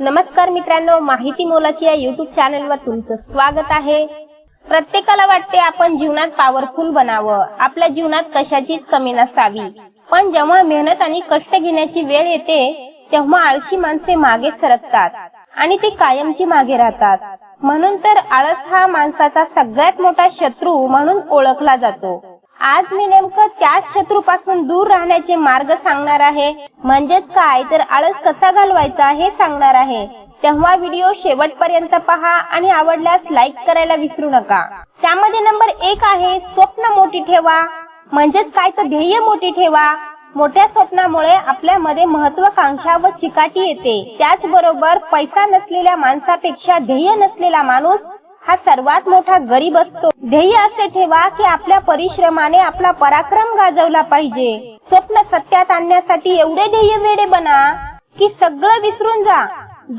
नमस्कार मित्रांनो माहिती मोलाची या युट्यूब चॅनलवर तुमचं स्वागत आहे. प्रत्येकाला वाटते आपण जीवनात पॉवरफुल बनावं. आपल्या जीवनात कशाचीच कमी नसावी. पण जेव्हा मेहनत आणि कष्ट घेण्याची वेळ येते तेव्हा आळशी माणसे मागे सरकतात आणि ती कायमची मागे राहतात. म्हणून तर आळस हा माणसाचा सगळ्यात मोठा शत्रू म्हणून ओळखला जातो. आज मी नेमकं त्याच शत्रूपासून दूर राहण्याचे मार्ग सांगणार आहे. म्हणजेच काय? तर आळस कसा घालवायचा हे सांगणार आहे. तेव्हा व्हिडिओ शेवटपर्यंत पहा आणि आवडल्यास लाईक करायला विसरू नका. त्यामध्ये नंबर एक आहे स्वप्न मोठी ठेवा. म्हणजेच काय? तर ध्येय मोठी ठेवा. मोठ्या स्वप्नामुळे आपल्यामध्ये महत्वाकांक्षा व चिकाटी येते. त्याचबरोबर पैसा नसलेल्या माणसापेक्षा ध्येय नसलेला माणूस हा सर्वात मोठा गरीब असतो. ध्येय असे ठेवा की आपल्या परिश्रमाने आपला पराक्रम गाजवला पाहिजे. स्वप्न सत्यात आणण्यासाठी एवढे ध्येय वेडे बना की सगळं विसरून जा.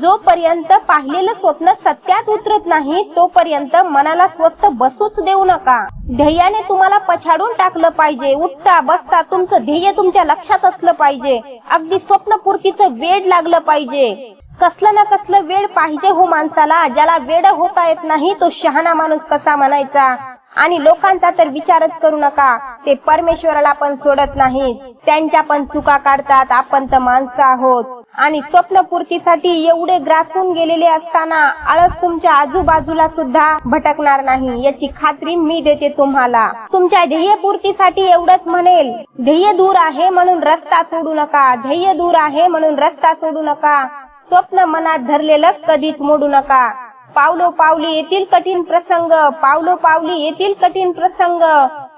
जोपर्यंत पाहिलेलं स्वप्न सत्यात उतरत नाही तोपर्यंत मनाला स्वस्थ बसूच देऊ नका. ध्येयाने तुम्हाला पछाडून टाकलं पाहिजे. उठता बसता तुमचं ध्येय तुमच्या लक्षात असलं पाहिजे. अगदी स्वप्नपूर्तीचं वेड लागलं पाहिजे. कसलं ना कसलं वेळ पाहिजे हो माणसाला ज्याला वेड होता येत नाही तो शहाणा माणूस कसा म्हणायचा? आणि लोकांचा तर विचारच करू नका ते परमेश्वराला पण सोडत नाहीत. त्यांच्या पण चुका काढतात आपण तर माणसं आहोत. आणि स्वप्नपूर्तीसाठी एवढे ग्रासून गेलेले असताना आळस तुमच्या आजूबाजूला सुद्धा भटकणार नाही याची खात्री मी देते तुम्हाला. तुमच्या ध्येयपूर्तीसाठी एवढंच म्हणेल ध्येय दूर आहे म्हणून रस्ता सोडू नका ध्येय दूर आहे म्हणून रस्ता सोडू नका. स्वप्न मनात धरलेलं कधीच मोडू नका. पावलो पावली येतील कठीण प्रसंग. पावलो पावली येतील कठीण प्रसंग.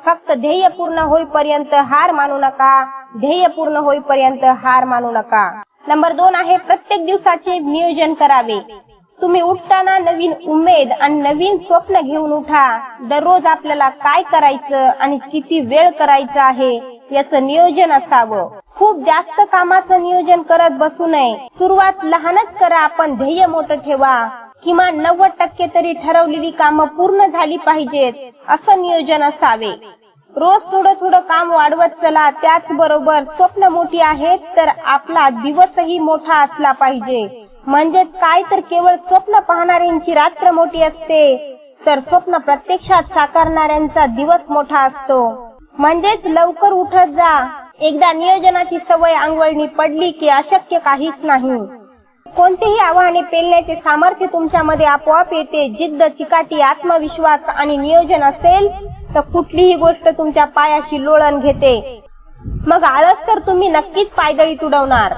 फक्त ध्येय पूर्ण होईपर्यंत हार मानू नका. ध्येय पूर्ण होईपर्यंत हार मानू नका. नंबर दोन आहे प्रत्येक दिवसाचे नियोजन करावे. तुम्ही उठताना नवीन उमेद आणि नवीन स्वप्न घेऊन उठा. दररोज आपल्याला काय करायचं आणि किती वेळ करायचं आहे? याचं नियोजन असावं. खूप जास्त कामाचं नियोजन करत बसू नये. सुरुवात लहानच करा आपण ध्येय मोठं ठेवा. किमान नव्वद टक्के तरी ठरवलेली कामं पूर्ण झाली पाहिजेत असं नियोजन असावे. रोज थोडं थोडं काम वाढवत चला त्याचबरोबर स्वप्न मोठी आहेत तर आपला दिवसही मोठा असला पाहिजे. म्हणजेच काय तर केवळ स्वप्न पाहणाऱ्यांची रात्र मोठी असते तर स्वप्न प्रत्यक्षात साकारणाऱ्यांचा दिवस मोठा असतो. म्हणजेच लवकर उठत जा. एकदा नियोजनाची सवय अंगवळणी पडली की अशक्य काहीच नाही. कोणतेही आव्हाने पेलण्याचे सामर्थ्य तुमच्यामध्ये आपोआप येते. जिद्द चिकाटी आत्मविश्वास आणि नियोजन असेल तर कुठलीही गोष्ट तुमच्या पायाशी लोळण घेते. मग आळस तर तुम्ही नक्कीच पायदळी तुडवणार.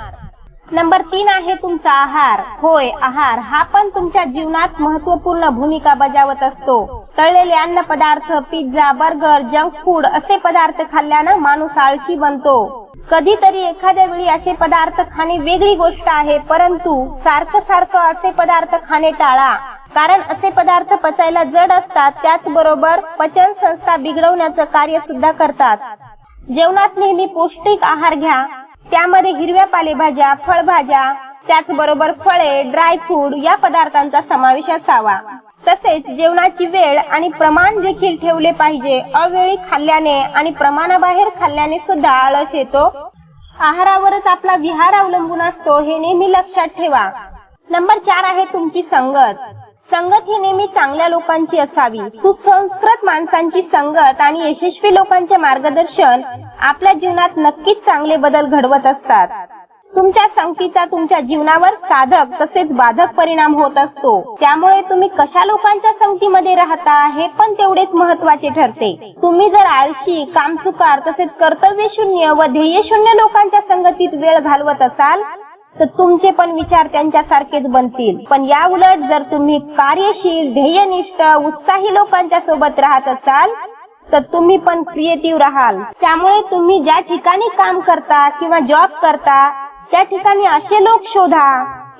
नंबर तीन आहे तुमचा आहार. होय आहार हा पण तुमच्या जीवनात महत्त्वपूर्ण भूमिका बजावत असतो. तळलेले अन्न पदार्थ पिझ्झा बर्गर जंक फूड असे पदार्थ खाल्ल्यानं माणूस आळशी बनतो. कधीतरी एखाद्या वेळी असे पदार्थ खाणे वेगळी गोष्ट आहे परंतु सारखं सारखं असे पदार्थ खाणे टाळा. कारण असे पदार्थ पचायला जड असतात त्याचबरोबर पचन संस्था बिघडवण्याचं कार्य सुद्धा करतात. जेवणात नेहमी पौष्टिक आहार घ्या त्यामध्ये हिरव्या पालेभाज्या फळभाज्या त्याचबरोबर फळे ड्राय फ्रूट या पदार्थांचा समावेश असावा. तसेच जेवणाची वेळ आणि प्रमाण देखील ठेवले पाहिजे. अवेळी खाल्ल्याने आणि प्रमाणाबाहेर खाल्ल्याने सुद्धा आळस येतो. आहारावरच आपला विहार अवलंबून असतो हे नेहमी लक्षात ठेवा. नंबर चार आहे तुमची संगत. संगत ही नेहमी चांगल्या लोकांची असावी. सुसंस्कृत माणसांची संगत आणि यशस्वी लोकांचे मार्गदर्शन आपल्या जीवनात नक्कीच चांगले बदल घडवत असतात. तुमच्या संगतीचा तुमच्या जीवनावर साधक तसेच बाधक परिणाम होत असतो. त्यामुळे तुम्ही कशा लोकांच्या संगतीमध्ये राहता हे पण तेवढेच महत्त्वाचे ठरते. तुम्ही जर आळशी कामचुकार तसेच कर्तव्य शून्य व ध्येय शून्य लोकांच्या संगतीत वेळ घालवत असाल तर तुमचे पण विचार त्यांच्यासारखेच बनतील. पण या उलट जर तुम्ही कार्यशील ध्येयनिष्ठ उत्साही लोकांच्या सोबत राहत असाल तर तुम्ही पण क्रिएटिव्ह राहाल. त्यामुळे तुम्ही ज्या ठिकाणी काम करता किंवा जॉब करता त्या ठिकाणी असे लोक शोधा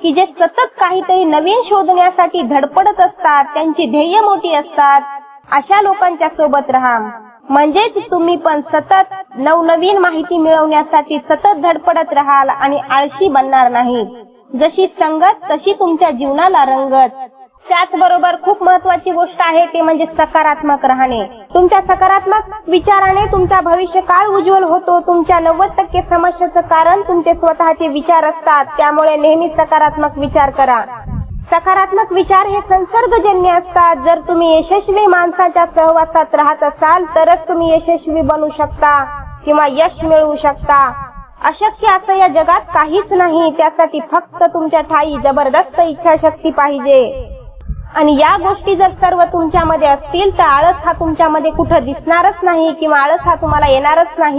की जे सतत काहीतरी नवीन शोधण्यासाठी धडपडत असतात त्यांची ध्येय मोठी असतात. अशा लोकांच्या सोबत राहा. म्हणजेच तुम्ही पण सतत नवनवीन माहिती मिळवण्यासाठी सतत धडपडत राहाल आणि आळशी बनणार नाही. जशी संगत तशी तुमच्या जीवनाला रंगत. त्याचबरोबर खूप महत्वाची गोष्ट आहे ते म्हणजे सकारात्मक राहणे. तुमच्या सकारात्मक विचाराने तुमचा भविष्य काळ उज्ज्वल होतो. तुमच्या नव्वद टक्के समस्याचं कारण तुमचे स्वतःचे विचार असतात. त्यामुळे नेहमी सकारात्मक विचार करा. सकारात्मक विचार हे संसर्गजन्य असतात. जर तुम्ही यशस्वी माणसाच्या सहवासात राहत असाल तरच तुम्ही यशस्वी बनू शकता किंवा यश मिळवू शकता. अशक्य असं या जगात काहीच नाही. त्यासाठी फक्त तुमच्या ठाई जबरदस्त इच्छाशक्ती पाहिजे. आणि या गोष्टी जर सर्व तुमच्यामध्ये असतील तर आळस हा तुमच्यामध्ये कुठं दिसणारच नाही किंवा आळस हा तुम्हाला येणारच नाही.